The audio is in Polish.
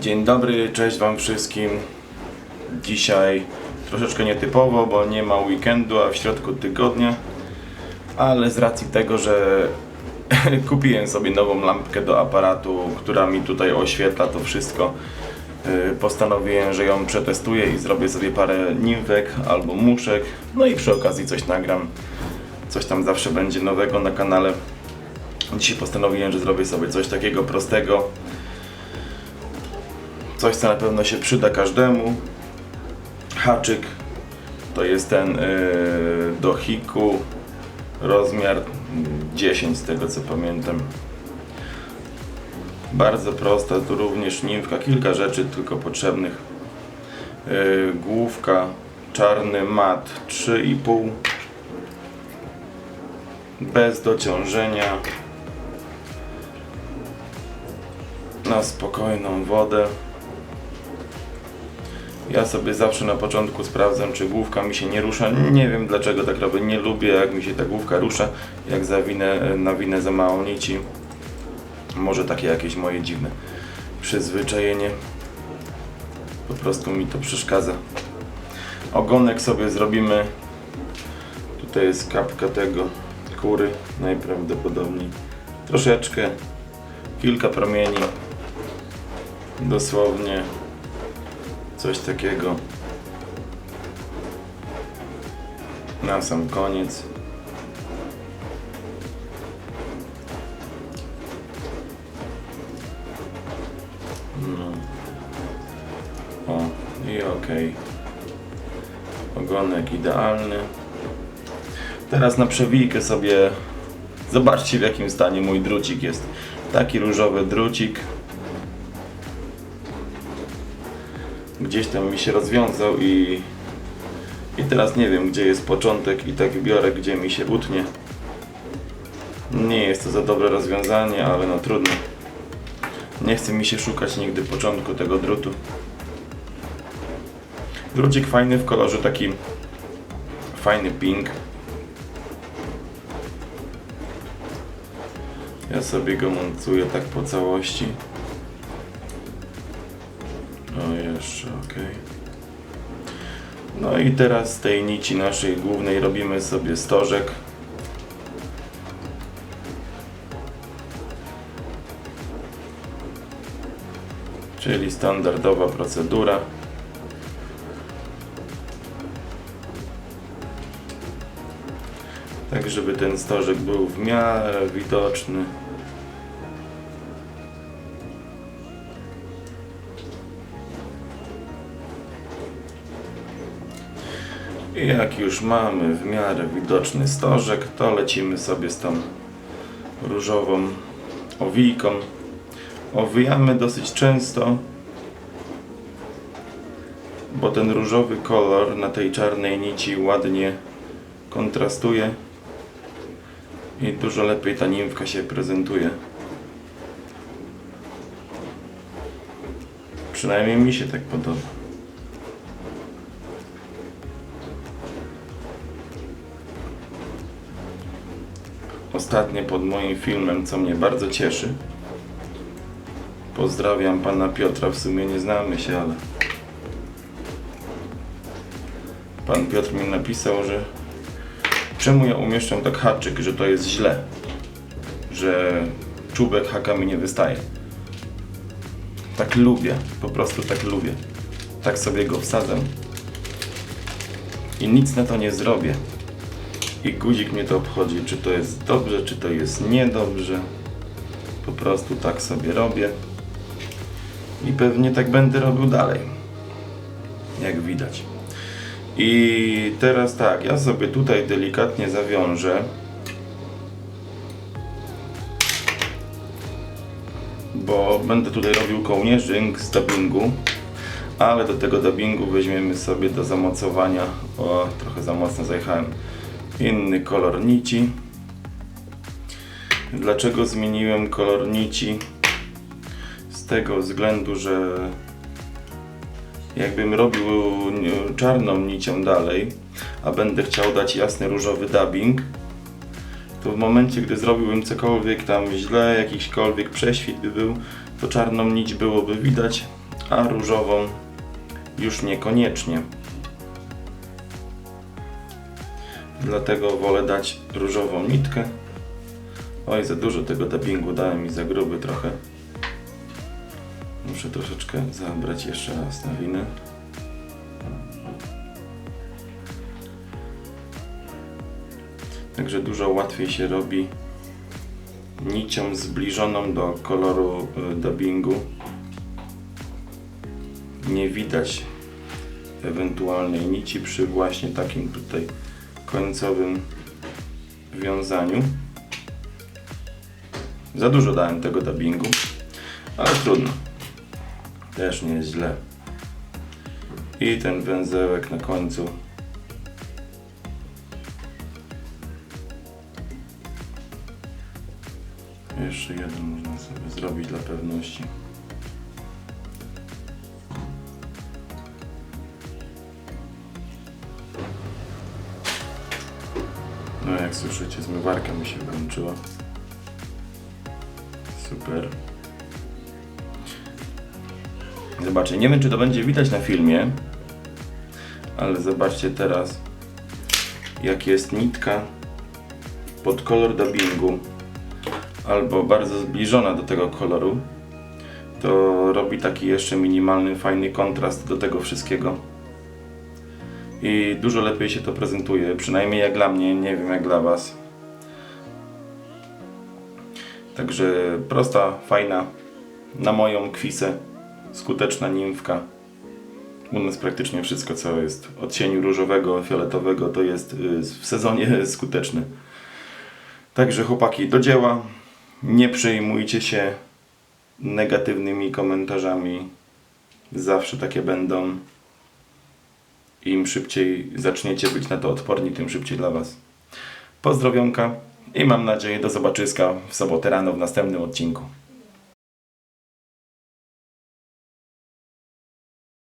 Dzień dobry, cześć Wam wszystkim. Dzisiaj troszeczkę nietypowo, bo nie ma weekendu, a w środku tygodnia. Ale z racji tego, że kupiłem sobie nową lampkę do aparatu, która mi tutaj oświetla to wszystko, yy, postanowiłem, że ją przetestuję i zrobię sobie parę nimfek albo muszek. No i przy okazji coś nagram. Coś tam zawsze będzie nowego na kanale. Dzisiaj postanowiłem, że zrobię sobie coś takiego prostego. Coś, co na pewno się przyda każdemu. Haczyk to jest ten yy, do hiku rozmiar 10 z tego co pamiętam. Bardzo prosta, tu również nimfka, kilka rzeczy tylko potrzebnych. Yy, główka, czarny mat 3,5 bez dociążenia na spokojną wodę. Ja sobie zawsze na początku sprawdzam, czy główka mi się nie rusza. Nie wiem dlaczego tak robię. Nie lubię, jak mi się ta główka rusza, jak zawinę, nawinę za mało nici. Może takie jakieś moje dziwne przyzwyczajenie. Po prostu mi to przeszkadza. Ogonek sobie zrobimy. Tutaj jest kapka tego kury najprawdopodobniej. Troszeczkę, kilka promieni. Dosłownie coś takiego na sam koniec. No. O, i okej. Ogonek idealny. Teraz na przewijkę sobie zobaczcie w jakim stanie mój drucik jest. Taki różowy drucik. Gdzieś tam mi się rozwiązał i, i teraz nie wiem gdzie jest początek i tak biorę gdzie mi się utnie. Nie jest to za dobre rozwiązanie, ale no trudno. Nie chce mi się szukać nigdy początku tego drutu. Drucik fajny w kolorze taki fajny pink. Ja sobie go montuję tak po całości. Jeszcze, ok. No i teraz z tej nici naszej głównej robimy sobie stożek. Czyli standardowa procedura. Tak, żeby ten stożek był w miarę widoczny. Jak już mamy w miarę widoczny stożek, to lecimy sobie z tą różową owijką. Owijamy dosyć często, bo ten różowy kolor na tej czarnej nici ładnie kontrastuje i dużo lepiej ta nimfka się prezentuje. Przynajmniej mi się tak podoba. Ostatnio pod moim filmem, co mnie bardzo cieszy. Pozdrawiam pana Piotra, w sumie nie znamy się, ale pan Piotr mi napisał, że czemu ja umieszczam tak haczyk, że to jest źle, że czubek haka mi nie wystaje. Tak lubię, po prostu tak lubię. Tak sobie go wsadzam. I nic na to nie zrobię i guzik mnie to obchodzi, czy to jest dobrze, czy to jest niedobrze. Po prostu tak sobie robię. I pewnie tak będę robił dalej. Jak widać. I teraz tak, ja sobie tutaj delikatnie zawiążę. Bo będę tutaj robił kołnierzyk z dubbingu. Ale do tego dubbingu weźmiemy sobie do zamocowania. O, trochę za mocno zajechałem inny kolor nici. Dlaczego zmieniłem kolor nici? Z tego względu, że jakbym robił czarną nicią dalej, a będę chciał dać jasny różowy dubbing, to w momencie, gdy zrobiłbym cokolwiek tam źle, jakiśkolwiek prześwit by był, to czarną nić byłoby widać, a różową już niekoniecznie. Dlatego wolę dać różową nitkę. Oj, za dużo tego dubbingu dałem i za gruby trochę. Muszę troszeczkę zabrać jeszcze raz na winę. Także dużo łatwiej się robi nicią zbliżoną do koloru y, dubbingu. Nie widać ewentualnej nici przy właśnie takim tutaj końcowym wiązaniu. Za dużo dałem tego dubbingu, ale trudno. Też nie jest źle. I ten węzełek na końcu. Jeszcze jeden można sobie zrobić dla pewności. No jak słyszycie, zmywarka mi się włączyła. Super. Zobaczcie, nie wiem czy to będzie widać na filmie, ale zobaczcie teraz, jak jest nitka pod kolor dubbingu albo bardzo zbliżona do tego koloru, to robi taki jeszcze minimalny, fajny kontrast do tego wszystkiego. I dużo lepiej się to prezentuje, przynajmniej jak dla mnie, nie wiem jak dla Was. Także prosta, fajna, na moją kwisę, skuteczna nimfka. U nas praktycznie wszystko, co jest odcieniu różowego, fioletowego, to jest y, w sezonie skuteczne. Także chłopaki, do dzieła. Nie przejmujcie się negatywnymi komentarzami. Zawsze takie będą. Im szybciej zaczniecie być na to odporni, tym szybciej dla Was. Pozdrowionka i mam nadzieję do zobaczyska w sobotę rano w następnym odcinku.